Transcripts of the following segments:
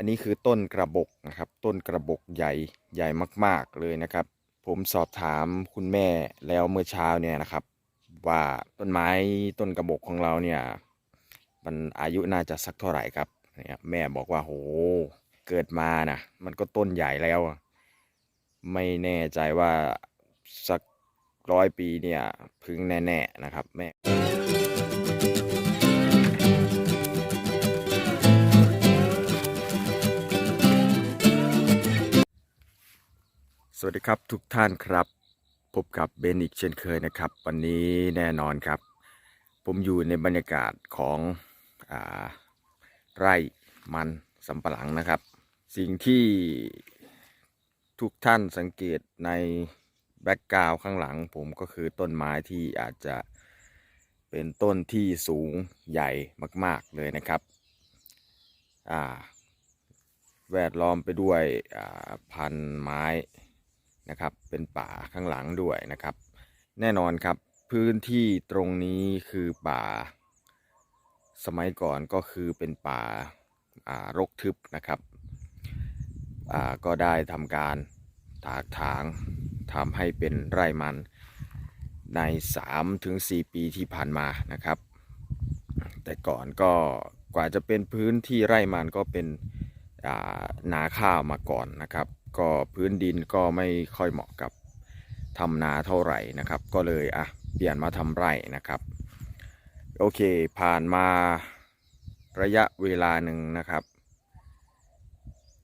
อันนี้คือต้นกระบกนะครับ ต้นกระบกใหญ่ใหญ่มาก ๆเลยนะครับ ผมสอบถามคุณแม่แล้วเมื่อเช้าเนี่ยนะครับ ว่าต้นไม้ต้นกระบกของเราเนี่ย มันอายุน่าจะสักเท่าไหร่ครับเนี่ยแม่บอกว่าโหเกิดมานะมันก็ต้นใหญ่แล้ว ไม่แน่ใจว่าสักร้อยปีเนี่ยพึงแน่ ๆ นะครับแม่ สวัสดีครับทุกท่านครับ พบกับเบนอีกเช่นเคยนะครับ วันนี้แน่นอนครับ ผมอยู่ในบรรยากาศของอไร่มันสำปะหลังนะครับ สิ่งที่ทุกท่านสังเกตในแบ็กกราวข้างหลัง ผมก็คือต้นไม้ที่อาจจะเป็นต้นที่สูงใหญ่มาก ๆเลยนะครับแวดล้อมไปด้วยพันไม้ นะครับ เป็นป่าข้างหลังด้วยนะครับ แน่นอนครับพื้นที่ตรงนี้คือป่า สมัยก่อนก็คือเป็นป่าอ่ารกทึบนะครับอ่าก็ได้ทำการถากถางทำให้เป็นไร่มันใน3ถึง4ปีที่ผ่านมานะครับ แต่ก่อนก็กว่าจะเป็นพื้นที่ไร่มันก็เป็นานาข้าวมาก่อนนะครับ ก็พื้นดินก็ไม่ค่อยเหมาะกับทำนาเท่าไหร่นะครับ ก็เลยอะเปลี่ยนมาทำไร่นะครับ โอเคผ่านมาระยะเวลาหนึ่งนะครับ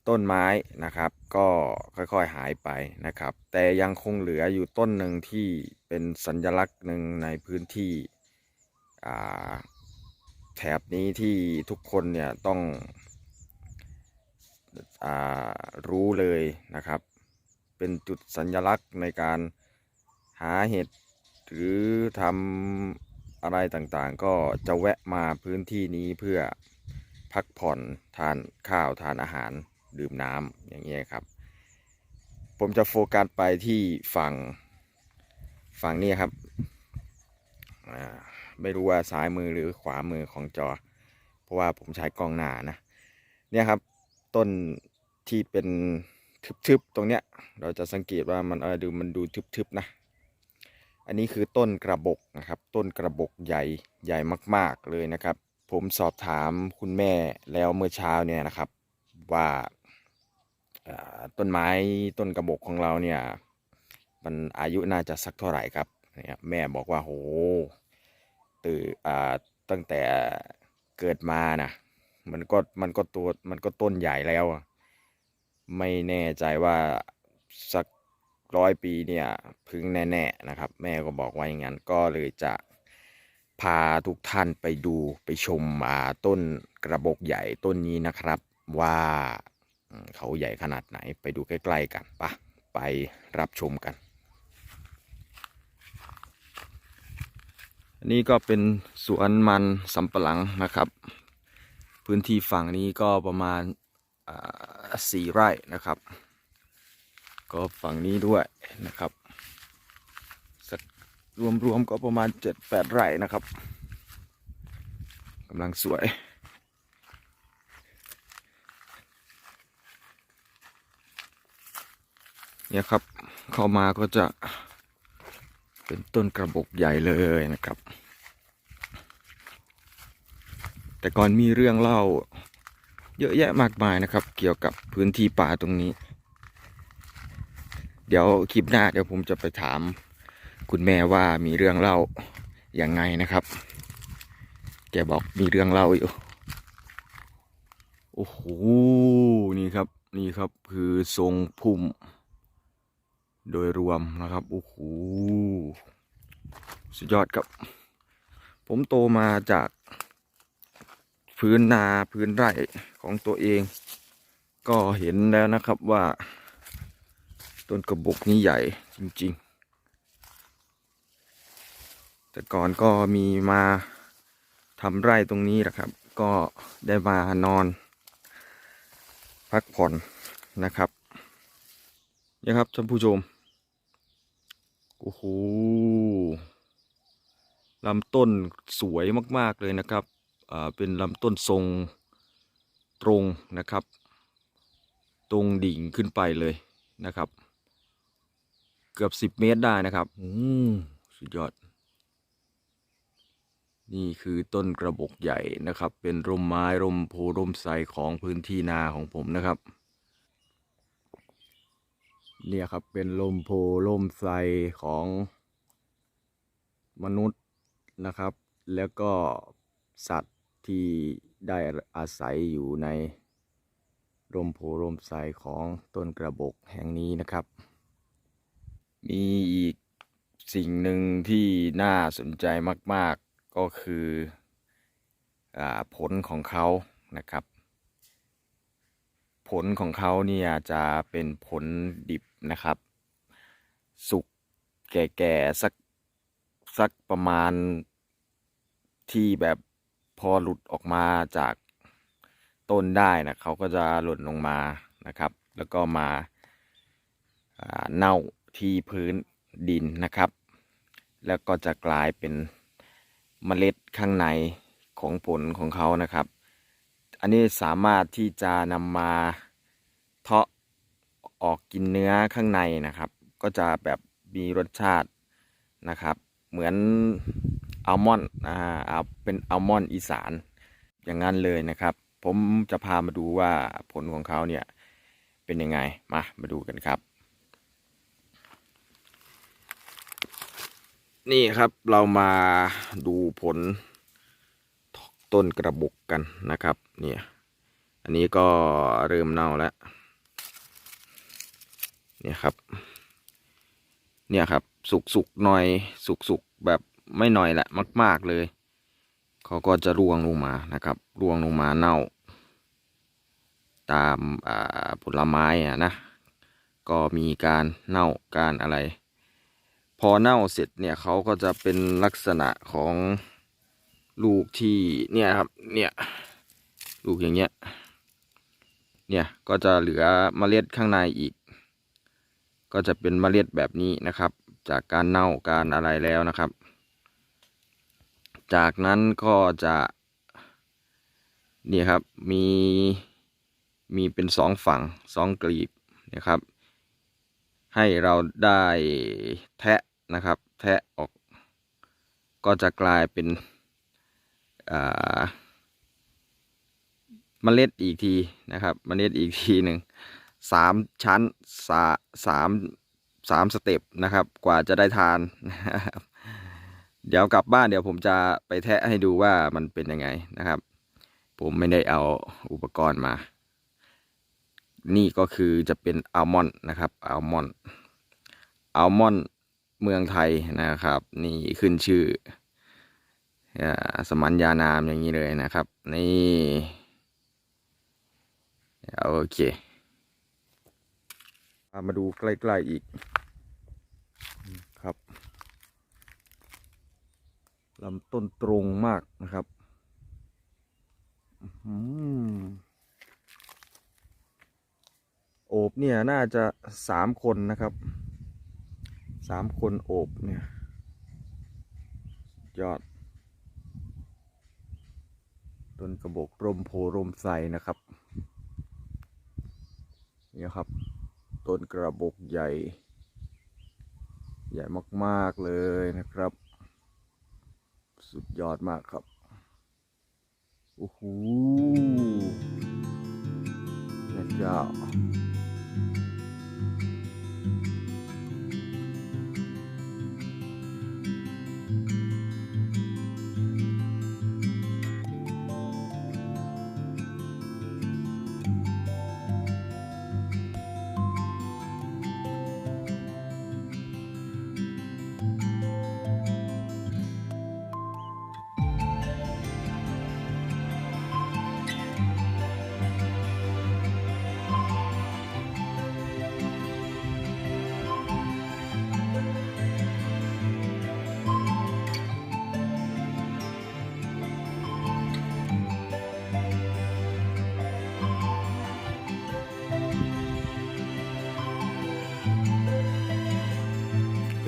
ต้นไม้นะครับ ก็ค่อยๆหายไปนะครับ แต่ยังคงเหลืออยู่ต้นหนึ่งที่เป็นสัญลักษณ์หนึ่งในพื้นที่แถบนี้ที่ทุกคนเนี่ยต้อง รู้เลยนะครับ เป็นจุดสัญลักษณ์ในการหาเห็ดหรือทำอะไรต่างๆ ก็จะแวะมาพื้นที่นี้เพื่อพักผ่อนทานข้าวทานอาหารดื่มน้ำอย่างเงี้ยครับ ผมจะโฟกัสไปที่ฝั่งฝั่งนี้ครับไม่รู้ว่าซ้ายมือหรือขวามือของจอ เพราะว่าผมใช้กล้องหน้านะ เนี่ยครับ ต้นที่เป็นทึบๆตรงเนี้ย เราจะสังเกตว่ามันเออดูมันดูทึบๆนะ อันนี้คือต้นกระบกนะครับ ต้นกระบกใหญ่ใหญ่มาก ๆเลยนะครับ ผมสอบถามคุณแม่แล้วเมื่อเช้าเนี่ยนะครับว่าต้นไม้ต้นกระบกของเราเนี่ยมันอายุน่าจะสักเท่าไหร่ครับเนี่ยแม่บอกว่าโหตื่นอ่าตั้งแต่เกิดมานะ มันก็มันก็ตัวมันก็ต้นใหญ่แล้ว ไม่แน่ใจว่าสักร้อยปีเนี่ยพึงแน่ๆนะครับ แม่ก็บอกว่าอย่างนั้นก็เลยจะพาทุกท่านไปดูไปชมอ่าต้นกระบอกใหญ่ต้นนี้นะครับ ว่าเขาใหญ่ขนาดไหนไปดูใกล้ๆกันปะไปรับชมกันอันนี้ก็เป็นสวนมันสำปะหลังนะครับ พื้นที่ฝั่งนี้ก็ประมาณสี่ไร่นะครับ ก็ฝั่งนี้ด้วยนะครับสักรวมๆก็ประมาณเจ็ดแปดไร่นะครับกำลังสวย เนี่ยครับเข้ามาก็จะเป็นต้นกระบอกใหญ่เลยนะครับ แต่ก่อนมีเรื่องเล่า เยอะแยะมากมายนะครับ เกี่ยวกับพื้นที่ป่าตรงนี้ เดี๋ยวคลิปหน้าเดี๋ยวผมจะไปถาม คุณแม่ว่ามีเรื่องเล่าอยังไงนะครับ แกบอกมีเรื่องเล่าอยู่ โอ้โห นี่ครับ นี่ครับคือทรงพุ่ม โดยรวมนะครับ โอ้โห สุดยอดครับ ผมโตมาจาก พื้นนาพื้นไร่ของตัวเอง ก็เห็นแล้วนะครับว่า ต้นกระบอกนี้ใหญ่จริง ๆ แต่ก่อนก็มีมาทำไร่ตรงนี้แหละครับ ก็ได้มานอน พักผ่อนนะครับนี่ครับท่านผู้ชมโอ้โหลำต้นสวยมาก ๆ เลยนะครับ เป็นลำต้นทรงตรงนะครับ ตรงดิ่งขึ้นไปเลยนะครับ เกือบสิบเมตรได้นะครับอืมสุดยอด นี่คือต้นกระบอกใหญ่นะครับ เป็นร่มไม้ร่มโพร่มไทรของพื้นที่นาของผมนะครับเนี่ยครับเป็นร่มโพร่มไทรของมนุษย์นะครับ แล้วก็สัตว์ ที่ได้อาศัยอยู่ในร่มโพร่มไทรของต้นกระบกแห่งนี้นะครับ มีอีกสิ่งหนึ่งที่น่าสนใจมาก ๆก็คืออผลของเขานะครับ ผลของเขาเนี่ยจะเป็นผลดิบนะครับ สุกแก่ๆสักสักประมาณที่แบบ พอหลุดออกมาจากต้นได้นะเขาก็จะหล่นลงมานะครับ แล้วก็มาเน่าที่พื้นดินนะครับ แล้วก็จะกลายเป็นเมล็ดข้างในของผลของเขานะครับ อันนี้สามารถที่จะนำมาเทาะออกกินเนื้อข้างในนะครับ ก็จะแบบมีรสชาตินะครับ เหมือน อัลมอนด์อ่าเอาเป็นอัลมอนด์อีสานอย่างนั้นเลยนะครับ ผมจะพามาดูว่าผลของเขาเนี่ยเป็นยังไงมามาดูกันครับ นี่ครับเรามาดูผลต้นกระบุกกันนะครับเนี่ยอันนี้ก็เริ่มเน่าแล้วเนี่ยครับ เนี่ยครับ สุกสุกๆหน่อย สุกสุกๆแบบ ไม่หน่อยแหละมาก ๆเลย เขาก็จะร่วงลงมานะครับร่วงลงมาเน่า ตามผลไม้อะนะ ก็มีการเน่าการอะไร พอเน่าเสร็จเนี่ยเขาก็จะเป็นลักษณะของลูกที่เนี่ยครับเนี่ยลูกอย่างเงี้ยเนี่ยก็จะเหลือเมล็ดข้างในอีก ก็จะเป็นเมล็ดแบบนี้นะครับ จากการเน่าการอะไรแล้วนะครับ จากนั้นก็จะนี่ครับมีมีเป็นสองฝั่งสองกลีบนะครับ ให้เราได้แทะนะครับ แทะออก ก็จะกลายเป็นเมล็ดอีกทีนะครับเมล็ดอีกทีหนึ่งสามชั้นสาสามสามสเต็ปนะครับ กว่าจะได้ทานนะครับ เดี๋ยวกลับบ้านเดี๋ยวผมจะไปแทะให้ดูว่ามันเป็นยังไงนะครับ ผมไม่ได้เอาอุปกรณ์มา นี่ก็คือจะเป็นอัลมอนด์นะครับอัลมอนด์อัลมอนด์เมืองไทยนะครับ นี่ขึ้นชื่ออสมัญญานามอย่างนี้เลยนะครับ นี่โอเค มาดูใกล้ ๆ อีกครับ ลำต้นตรงมากนะครับโอบเนี่ยน่าจะสามคนนะครับสามคนโอบเนี่ยยอด ต้นกระบอกร่มโพร่มไทรนะครับนี่ครับ ต้นกระบอกใหญ่ ใหญ่มาก ๆ เลยนะครับ สุดยอดมากครับ โอ้โหแม่เจ้า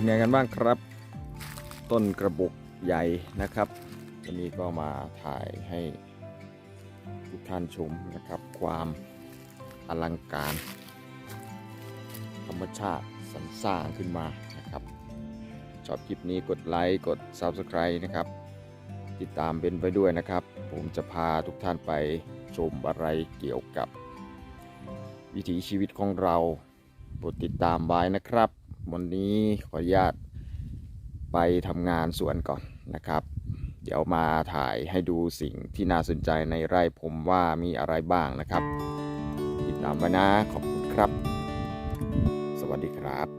ไงกันบ้างครับ ต้นกระบอกใหญ่นะครับวันนี้ก็มาถ่ายให้ทุกท่านชมนะครับความอลังการ ธรรมชาติสรรสร้างขึ้นมานะครับชอบคลิปนี้กดไลค์กด Subscribe นะครับ ติดตามเบนไปด้วยนะครับ ผมจะพาทุกท่านไปชมอะไรเกี่ยวกับ วิถีชีวิตของเราโปรดติดตามไว้นะครับ วันนี้ขออนุญาตไปทำงานสวนก่อนนะครับ เดี๋ยวมาถ่ายให้ดูสิ่งที่น่าสนใจในไร่ผมว่ามีอะไรบ้างนะครับ ติดตามไว้นะขอบคุณครับ สวัสดีครับ